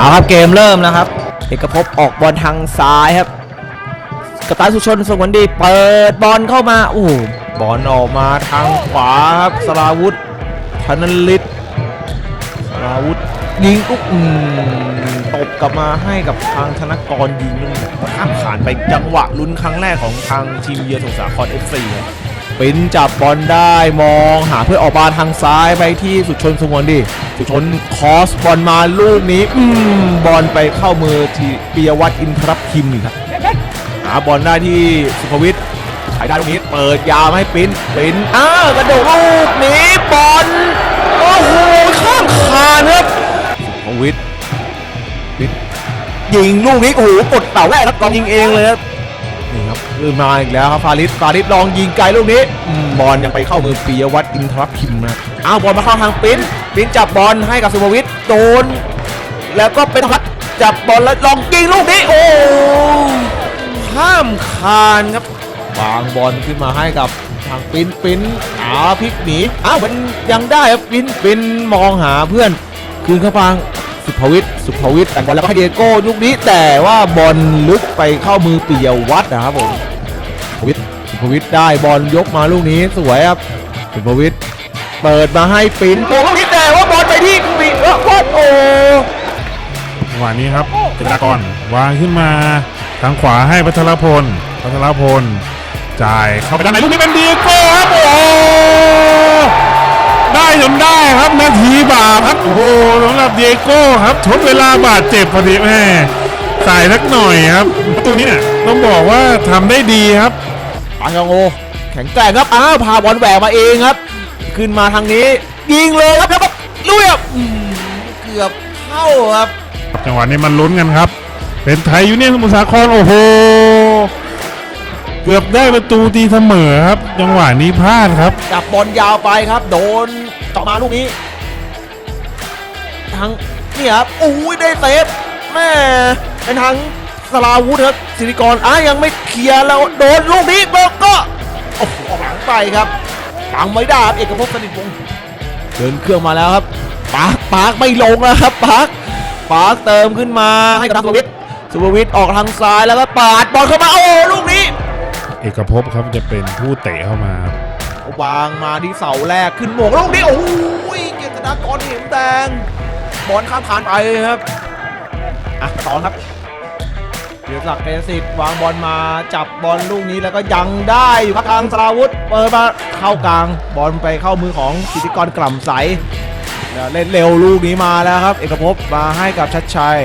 เอาครับเกมเริ่มแล้วครับ เอกภพออกบอลทางซ้ายครับกระต่ายสุชนสงวนดีเปิดบอลเข้ามาโอ้โหบอลออกมาทางขวาครับสราวุธธนลิตสราวุธยิงปุ๊บตบกลับมาให้กับทางธนกรยิงนึงข้ามผ่านไปจังหวะลุ้นครั้งแรกของทางทีมเยือนสมุทรสาคร FC ครับ ปินจับบอลได้มองหาเพื่อนออกมาทางซ้ายไปที่สุชนสงวนดีสุชนคอสบอลมาลูกนี้อืมบอลไปเข้ามือที่ปิยวัฒน์อินทรพิมพ์ครับหาบอลได้ที่สุภวิทย์ใช้ได้ลูกนี้เปิดยาวให้ปิ้นปิ้นอ้ากระโดดลูกนี้บอลโอ้โหข้ามคานครับสุภวิทย์ปิ้นยิงลูกนี้โอ้โหกดเต่าแรกครับลองยิงเองเลยครับ นี่ครับคือมาอีกแล้วครับฟาริสฟาริสลองยิงไกลลูกนี้อืมบอลยังไปเข้ามือปิยวัฒน์อินทรพิมพ์นะอ้าวบอลมาเข้าทางปิ้นปิ้นจับบอลให้กับสุภวิทย์โดน แล้วก็เป็นพัดจับบอลแล้วลองยิงลูกนี้โอ้ข้ามคานครับวางบอลขึ้นมาให้กับทางปิ้นปิ้นอาพลิกหนีอ้าวมันยังได้ครับปิ้นปิ้นมองหาเพื่อนคืนเข้าฟัง สุภวิทย์สุภวิทย์แต่งบอลแล้วก็ให้เดียโก้ลูกนี้แต่ว่าบอลลึกไปเข้ามือปิยวัฒน์นะครับผมสุภวิทย์สุภวิทย์ได้บอลยกมาลูกนี้สวยครับสุภวิทย์เปิดมาให้ปิ้นโอ้ลูกนี้แต่ว่าบอลไปที่ปิยวัฒน์โอ้จังหวะนี้ครับเจตากรวางขึ้นมาทางขวาให้พัทรพลพัทรพลจ่ายเข้าไปด้านในลูกนี้เป็นเดีโก้ครับโอ้ นได้ครับนาทีบาปครับโอ้โหสำหรับเดียโก้ครับทดเวลาบาดเจ็บพอดีแม่ใส่สักหน่อยครับประตูนี้เนี่ยต้องบอกว่าทำได้ดีครับปังกงโอแข็งแกร่งครับอ้าวพาบอลแหวกมาเองครับ ขึ้นมาทางนี้ ยิงเลยครับแล้วก็ลุยครับอืมเกือบเข้าครับจังหวะนี้มันลุ้นกันครับ เป็นไทยยูเนียนสมุทรสาครโอ้โหเกือบได้ประตูตีเสมอครับ จังหวะนี้พลาดครับ จับบอลยาวไปครับ โดนต่อมาลูกนี้ ทางนี่ครับอุ้ยได้เซฟแม่เป็นทางสลาวุธครับสิริกรอะยังไม่เคลียร์แล้วโดนลูกนี้เบิร์กก็โอ้โหอกหลังไปครับปังไม่ได้ครับเอกภพสนิทวงศ์เดินเครื่องมาแล้วครับปาร์คปาร์คไม่ลงแล้วครับปาร์คปาร์คเติมขึ้นมาให้กับทางสุวิทย์สุวิทย์ออกทางซ้ายแล้วก็ปาดบอลเข้ามาโอ้ลูก เอกภพครับจะเป็นผู้เตะเข้ามาวางมาที่เสาแรกขึ้นโมงลูกนี้โอ้ยเกียรติดากรเห็นแดงบอลข้ามผ่านไปครับอะต่อครับเกียรติศักดิ์เกษสิทธิ์วางบอลมาจับบอลลูกนี้แล้วก็ยังได้อยู่ครับทางสราวุธเปิดมาเข้ากลางบอลไปเข้ามือของสิทธิกรกล่ำใสเล่นเร็วลูกนี้มาแล้วครับ เอกภพมาให้กับชัดชัย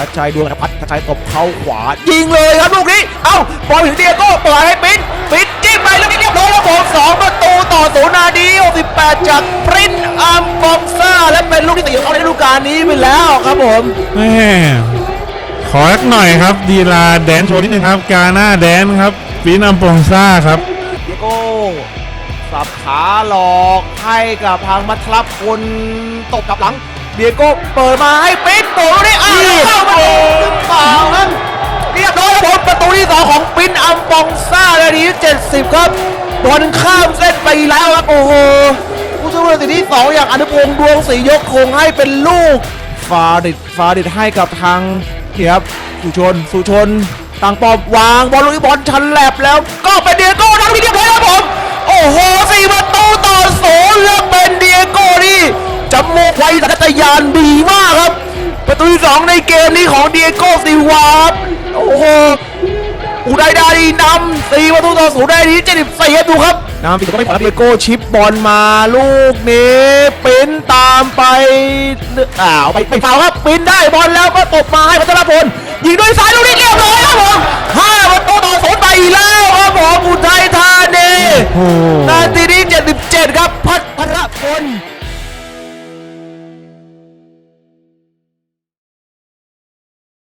ชัดชัยดวงนภัทรชัดชัยตบเข้าขวา ยิงเลยครับลูกนี้ เอ้าบอลถึงเดียโก้เปิดให้ปิ้นปิ้นจิ้มไปแล้วนี่เรียบร้อยแล้วผมสองประตูต่อศูนย์นาดี68จากปรินอัมบองซ่า และเป็นลูกที่สี่ของเขาในฤดูกาลนี้ไปแล้วครับผมแม่ขอสักหน่อยครับดีลาแดนโชว์นิดนึงครับกาหน้าแดนครับฟีนัมปองซ่าครับเดียโก้สับขาหลอกให้กับทางมัทลับคนตบกลับหลัง เดียโก้เปิดมาให้ปิ้นโตนี่อ้าวเข้ามาเองหรือเปล่าครับเรียบร้อยครับผมประตูที่สองของปิ้นอัมปองซ่านาทีที่70 ครับบอลข้ามเส้นไปแล้วครับโอ้โหผู้ช่วยผู้ตัดสินที่สองอย่างอนุพงษ์ดวงศรียกคงให้เป็นลูกฟาดิดฟาดิดให้กับทางนี่ครับสุชนสุชนต่างปอมวางบอลลูกนี้บอลชันแลบแล้ว ก็เป็นเดียโก้ทำที่เดียวเลยครับผมโอ้โหสี่ประตูต่อศูนย์แล้วเป็นเดียโก้นี่ จมูกไวสัญชาตญาณดีมากครับ ประตูที่สองในเกมนี้ของเดียโก้ซิลวาครับโอ้โหอุไดดาดีนำสี่ประตูต่อศูนย์ได้ดีเจ็ดสิบสี่ดูครับนำปีก็ไม่พอเดียโก้ชิปบอลมาลูกนี้ปิ้นตามไปอ้าวไปไปฟาวครับปิ้นได้บอลแล้วก็ตบมาให้พัทรพลยิงด้วยซ้ายลูกนี้เรียบร้อยครับผมห้าประตูต่อศูนย์ไปแล้วครับผมอุทัยธานีโอ้โหนาที